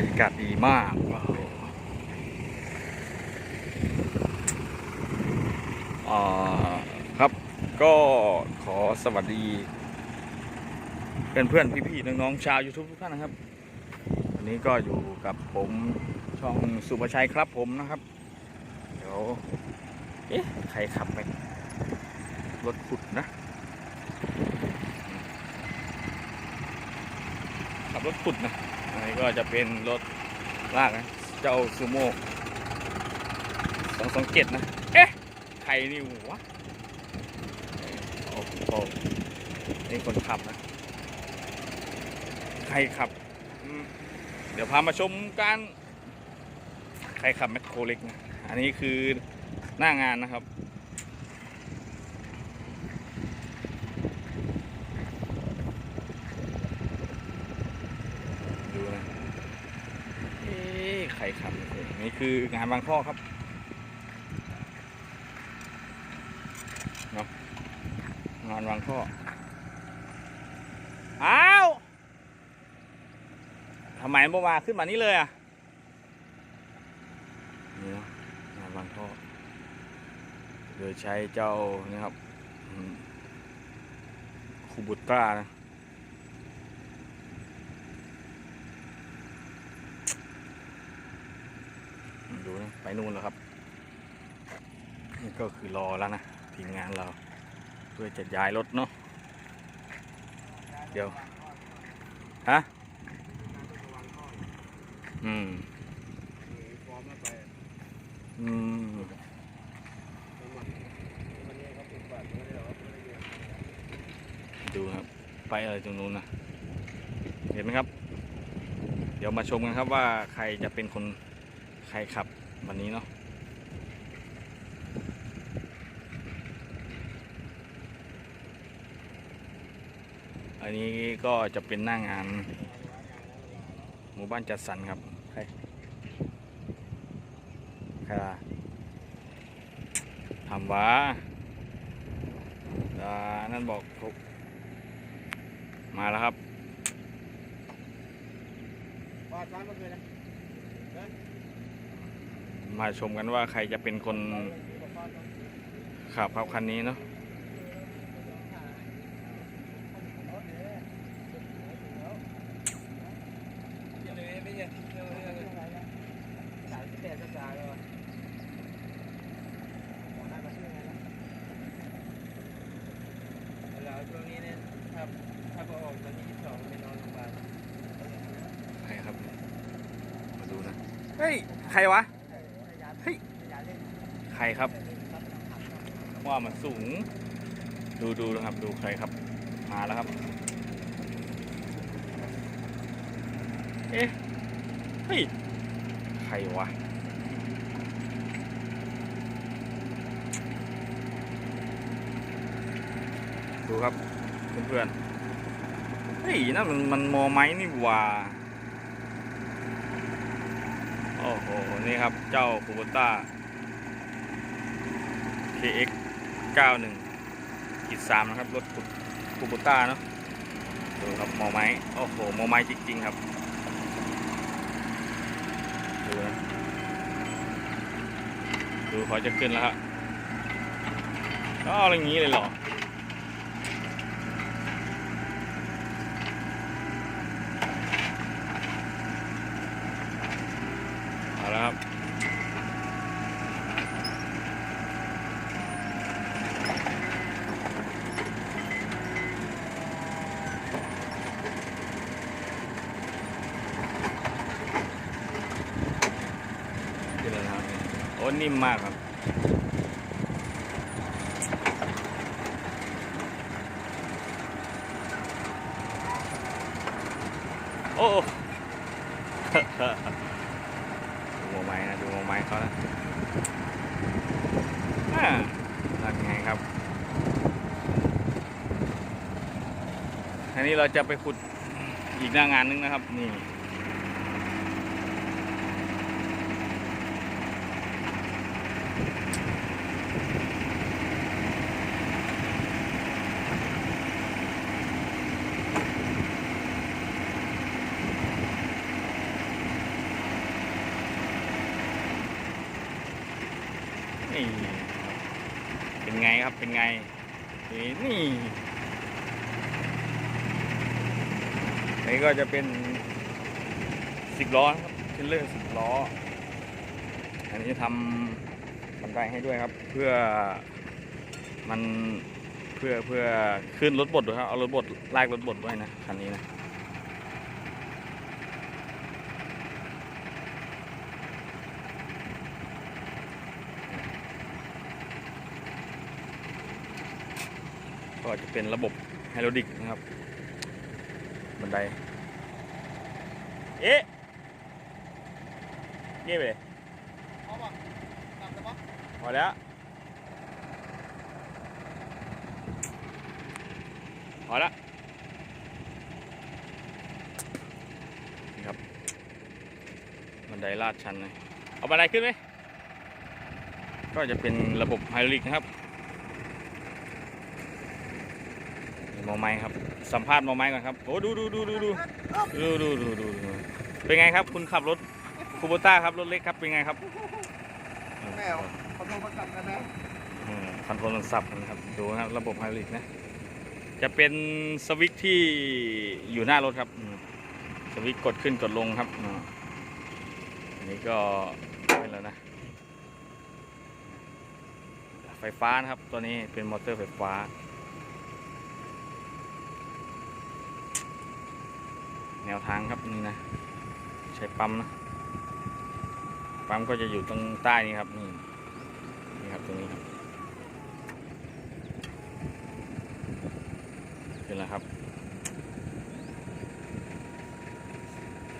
รรยากาศดีมากครับก็ขอสวัสดี เพื่อนเพื่อนๆพี่ๆน้องๆชาว YouTube ทุกท่านนะครับ วันนี้ก็อยู่กับผมช่องสุภชัยครับผมนะครับ เดี๋ยว เอ๊ะ ใครขับไป รถขุดนะ ขับรถขุดนะ อันนี้ก็จะเป็นรถลากนะเจ้าซูโม่สองสองเจ็ดนะ เอ๊ะใครนี่วะโอ้โหนี่คนขับนะ ใครขับ เดี๋ยวพามาชมการใครขับแมคโครเล็กนะ อันนี้คือหน้างานนะครับ ดูนะ เอ๊ะใครับนี่คืองานบางข้อครับเนาะงานบางข้ออ้าวทำไมเมื่อวานขึ้นมานี้เลยอะนี่นะงานบางข้อโดยใช้เจ้านี่ครับคูบุตรานะ ดูนะไปนู่นแล้วครับ นี่ก็คือรอแล้วนะทีมงานเรา เพื่อจะย้ายรถเนาะเดี๋ยว ฮะ อืมอืมดูครับ ไปอะไรตรงนู้นนะ เห็นไหมครับ เดี๋ยวมาชมกันครับว่าใครจะเป็นคน ใครขับวันนี้เนาะอันนี้ก็จะเป็นหน้างาน หมู่บ้านจัดสรรครับใครใครล่ะทำวะนั่นบอกถูกมาแล้วครับว่าช้าเมื่อคืนนะ มาชมกันว่าใครจะเป็นคนขับครับคันนี้เนาะแล้วช่วงนี้เนี่ยถ้าถ้าพอออกวันที่ยี่สิบสองไปนอนโรงพยาบาลใครครับ มาดูนะ เฮ้ย ใครวะ ใครครับว่ามันสูง ดูดูนะครับ ดูใครครับ มาแล้วครับ เอ๊ะ เฮ้ยใครวะดูครับเพื่อนๆเฮ้ยนั่นมันมันมอไม้นี่ว่าโอ้โห นี่ครับ เจ้าคูโบต้า KX 91ขีด3นะครับ รถคูบูต้าเนาะดูครับมอไม้โอ้โหมอไม้จริง ๆ ครับดูนะดูเขาจะขึ้นแล้วครับก็อะไรอย่างนี้เลยเหรอ เอาละครับ ขึ้นแล้วนะครับโอ้ นิ่มมากครับ โอ้ดูหัวไม้นะ ดูหัวไม้เขานะอ่านั่นไงครับอันนี้เราจะไปขุดอีกหน้างานนึงนะครับ นี่ นี่ เป็นไงครับ เป็นไง นี่นี่ก็จะเป็นสิบล้อครับเทรลเลอร์สิบล้อ อันนี้ทำบันไดให้ด้วยครับ เพื่อมันเพื่อเพื่อขึ้นรถบดด้วยครับ เอารถบดลากรถบดไว้นะคันนี้นะ ก็จะเป็นระบบไฮดรอลิกนะครับ บันได เอ๊ะเงียไปเลยพอแล้วพอแล้วนี่ครับ บันไดลาดชันเลยเอาบันไดขึ้นไหมก็จะเป็นระบบไฮดรอลิกนะครับนี่ห มอไม้ครับ สัมภาษณ์มอไม้ก่อนครับโอ้ดูดูดูดูดูดูดูดูดูเป็นไงครับ คุณขับรถคูโบต้าครับรถเล็กครับเป็นไงครับแม่ขอโทระกันกันนะคอนโทรลมันสับนะครับดูนะครับระบบไฮดรอลิกนะจะเป็นสวิตช์ที่อยู่หน้ารถครับสวิตช์กดขึ้นกดลงครับอันนี้ก็เป็นแล้วนะไฟฟ้านะครับตัวนี้เป็นมอเตอร์ไฟฟ้า แนวทางครับนี่นะ ใช้ปั๊มนะ ปั๊มก็จะอยู่ตรงใต้นี้ครับนี่นี่ครับตรงนี้ครับขึ้นแล้วครับ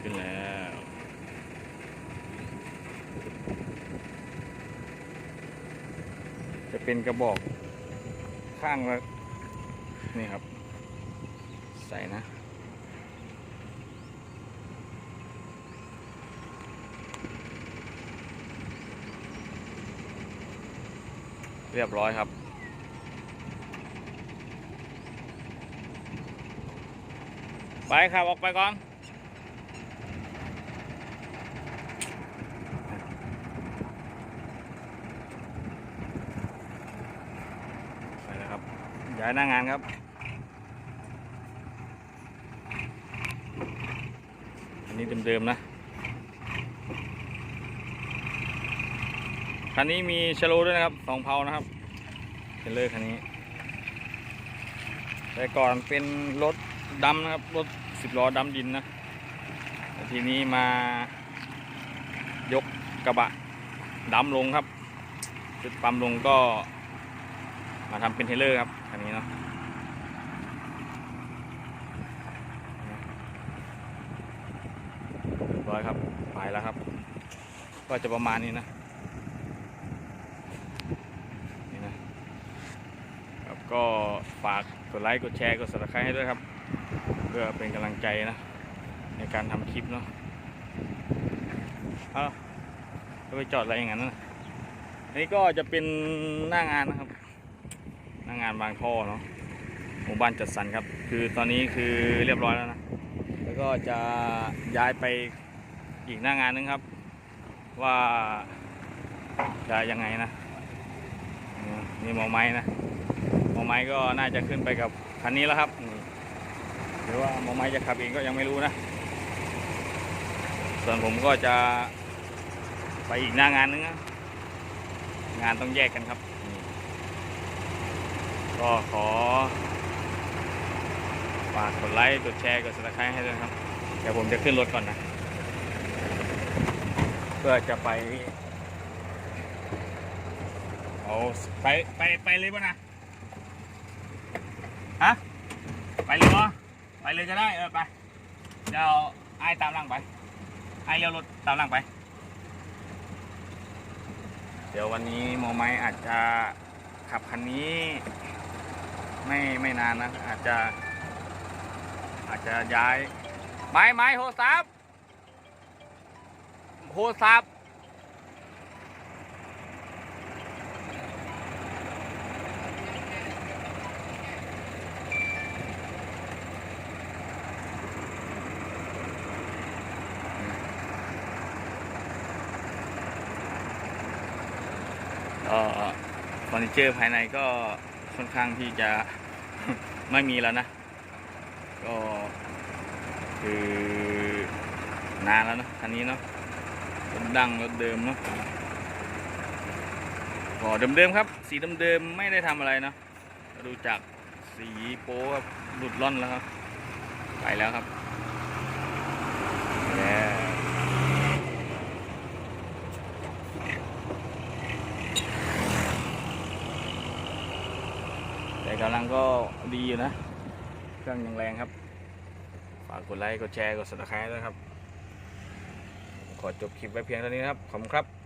ขึ้นแล้วจะเป็นกระบอกข้างละนี่ครับ ใส่นะ เรียบร้อยครับ ไปครับออกไปก่อนไปแล้วครับย้ายหน้างานครับอันนี้เดิมๆนะ คันนี้มีชะโลด้วยนะครับสองเพานะครับเทรลเลอร์คันนี้ แต่ก่อนเป็นรถดำนะครับ รถสิบล้อดำดินนะแต่ทีนี้มายกกระบะดำลงครับ จุดปั๊มลงก็มาทำเป็นเทเลอร์ครับคันนี้เนาะร้อยครับไปแล้วครับ ก็จะประมาณนี้นะ นี่นะครับ ก็ฝากกดไลค์กดแชร์กด subscribe ให้ด้วยครับ เพื่อเป็นกำลังใจนะ ในการทำคลิปเนาะเอาจะไปจอดอะไรอย่างนั้นนะอันนี้ก็จะเป็นหน้างานนะครับ หน้างานบางท่อเนาะหมู่บ้านจัดสรรครับ คือตอนนี้คือเรียบร้อยแล้วนะ แล้วก็จะย้ายไปอีกหน้างานนึงครับ ว่าจะยังไงนะนี่มอไม้นะ ไม้ก็น่าจะขึ้นไปกับคันนี้แล้วครับหรือว่าหมอไม้จะขับเองก็ยังไม่รู้นะ ส่วนผมก็จะไปอีกหน้างานนึงนะงานต้องแยกกันครับ ก็ขอฝากกดไลค์กดแชร์กด subscribe ให้ด้วยครับเดี๋ยวผมจะขึ้นรถก่อนนะ เพื่อจะไป เอาไปไปไปเลยป่ะนะ ฮะ ไปเลยป่ะไปเลยก็ได้เออไป เดี๋ยวไอ้ตามหลังไป ไอ้เลี้ยวรถตามหลังไป เดี๋ยววันนี้โมไม้อาจจะขับคันนี้ ไม่ไม่นานนะ อาจจะ อาจจะย้าย ไม้ไม้โทรศัพท์โทรศัพท์ เอ่อเฟอร์ นิเจอร์ภายในก็ค่อนข้างที่จะ ไม่มีแล้วนะ ก็คือนานแล้วนะคันนี้เนาะรถดังรถเดิมเนาะก็เดิมๆครับ สีเดิมๆไม่ได้ทำอะไรเนาะดูจากสีโป๊ครับหลุดล่อนแล้วครับ ไปแล้วครับแล้วางก็ดีอยู่นะ เครื่องยังแรงครับ ฝากกดไลค์ กดแชร์ กด subscribe ด้วยครับ ขอจบคลิปไว้เพียงเท่านี้นะครับ ขอบคุณครับ